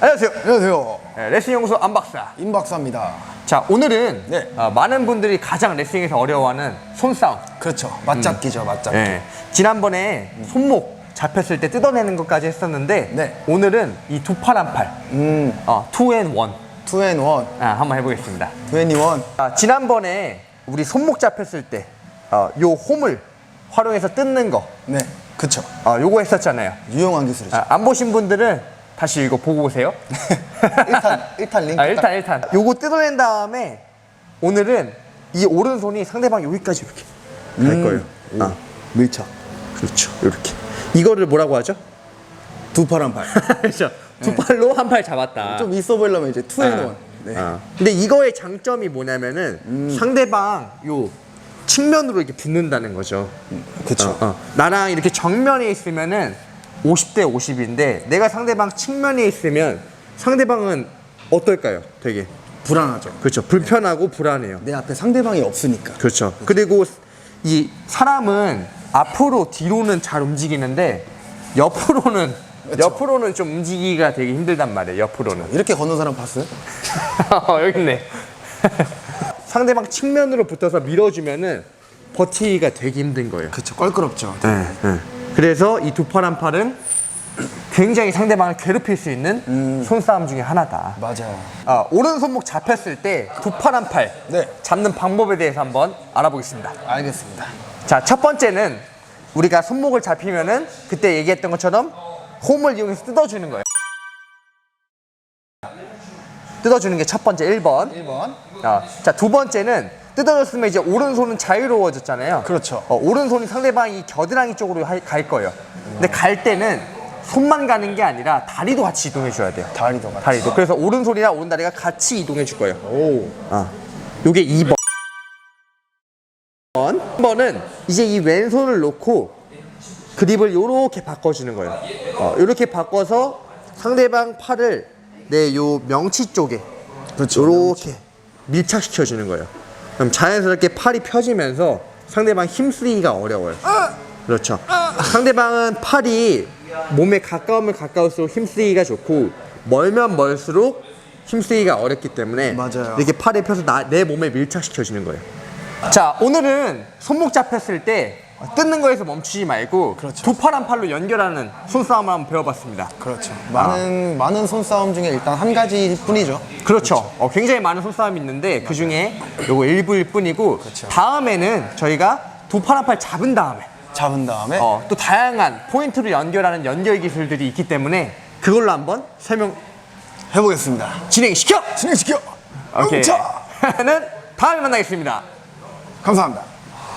안녕하세요. 안녕하세요. 네, 레슬링 연구소 안박사. 임박사입니다. 자, 오늘은 네. 어, 많은 분들이 가장 레슬링에서 어려워하는 손싸움. 그렇죠. 맞잡기죠, 맞잡기. 네. 지난번에 손목 잡혔을 때 뜯어내는 것까지 했었는데 네. 오늘은 이 두 팔 한 팔, 음, 어, 투앤 원 투앤원, 아, 한번 해보겠습니다. 투애니원. 아, 지난번에 우리 손목 잡혔을 때, 어, 요 홈을 활용해서 뜯는 거, 네, 그쵸. 어, 요거 했었잖아요. 유용한 기술이죠. 아, 안 보신 분들은 다시 이거 보고 오세요. 일단, 일단 링크. 아, 일단 일단 요거 뜯어낸 다음에 오늘은 이 오른손이 상대방 여기까지 이렇게 갈 음. 거예요. 아, 밀착. 그렇죠. 이렇게. 이거를 뭐라고 하죠? 두 팔 한 팔. 그렇죠. 두 팔로 한 팔 잡았다. 좀 있어 보이려면 이제 투앤 원. 네. 아. 근데 이거의 장점이 뭐냐면은 상대방 요 측면으로 이렇게 붙는다는 거죠. 그쵸. 어, 어. 나랑 이렇게 정면에 있으면은 50대 50인데 내가 상대방 측면에 있으면 상대방은 어떨까요? 되게 불안하죠. 그렇죠. 불편하고 불안해요. 내 앞에 상대방이 없으니까. 그렇죠. 그리고 이 사람은 앞으로 뒤로는 잘 움직이는데 옆으로는 옆으로는 좀 움직이기가 되게 힘들단 말이에요. 옆으로는. 이렇게 걷는 사람 봤어요? 어, 여기 있네. 상대방 측면으로 붙어서 밀어주면은 버티기가 되게 힘든 거예요. 그쵸. 껄끄럽죠. 네, 그래서 이 두 팔 한 팔은 굉장히 상대방을 괴롭힐 수 있는 손싸움 중에 하나다. 맞아요. 아, 오른손목 잡혔을 때 두 팔 한 팔 네. 잡는 방법에 대해서 한번 알아보겠습니다. 알겠습니다. 자, 첫 번째는 우리가 손목을 잡히면은 그때 얘기했던 것처럼 홈을 이용해서 뜯어주는 거예요. 뜯어주는 게 첫 번째 1번. 1번. 아, 자, 두 번째는 뜯어졌으면 이제 오른손은 자유로워졌잖아요. 그렇죠. 어, 오른손이 상대방이 겨드랑이 쪽으로 하- 갈 거예요. 근데 갈 때는 손만 가는 게 아니라 다리도 같이 이동해 줘야 돼요. 다리도 같이. 다리도. 그래서 오른손이랑 오른다리가 같이 이동해 줄 거예요. 오. 아, 요게 2번. 3번은 이제 이 왼손을 놓고 그립을 요렇게 바꿔주는 거예요. 어, 요렇게 바꿔서 상대방 팔을 내 요 명치 쪽에 그렇죠. 요렇게 밀착시켜 주는 거예요. 그럼 자연스럽게 팔이 펴지면서 상대방 힘쓰기가 어려워요. 그렇죠. 상대방은 팔이 몸에 가까우면 가까울수록 힘쓰기가 좋고 멀면 멀수록 힘쓰기가 어렵기 때문에 맞아요. 이렇게 팔에 펴서 나, 내 몸에 밀착시켜 주는 거예요. 자, 오늘은 손목 잡혔을 때 뜯는 거에서 멈추지 말고 그렇죠. 두 팔 한 팔로 연결하는 손싸움을 한번 배워봤습니다. 그렇죠. 많은, 많은 손싸움 중에 일단 한 가지일 뿐이죠. 그렇죠. 어, 굉장히 많은 손싸움이 있는데 그 중에 요거 일부일 뿐이고 다음에는 저희가 두 팔 한 팔 잡은 다음에 잡은 다음에. 어, 또 다양한 포인트로 연결하는 연결 기술들이 있기 때문에 그걸로 한번 설명 해보겠습니다. 진행시켜. 진행시켜! 오케이. 자 는 다음에 만나겠습니다. 감사합니다.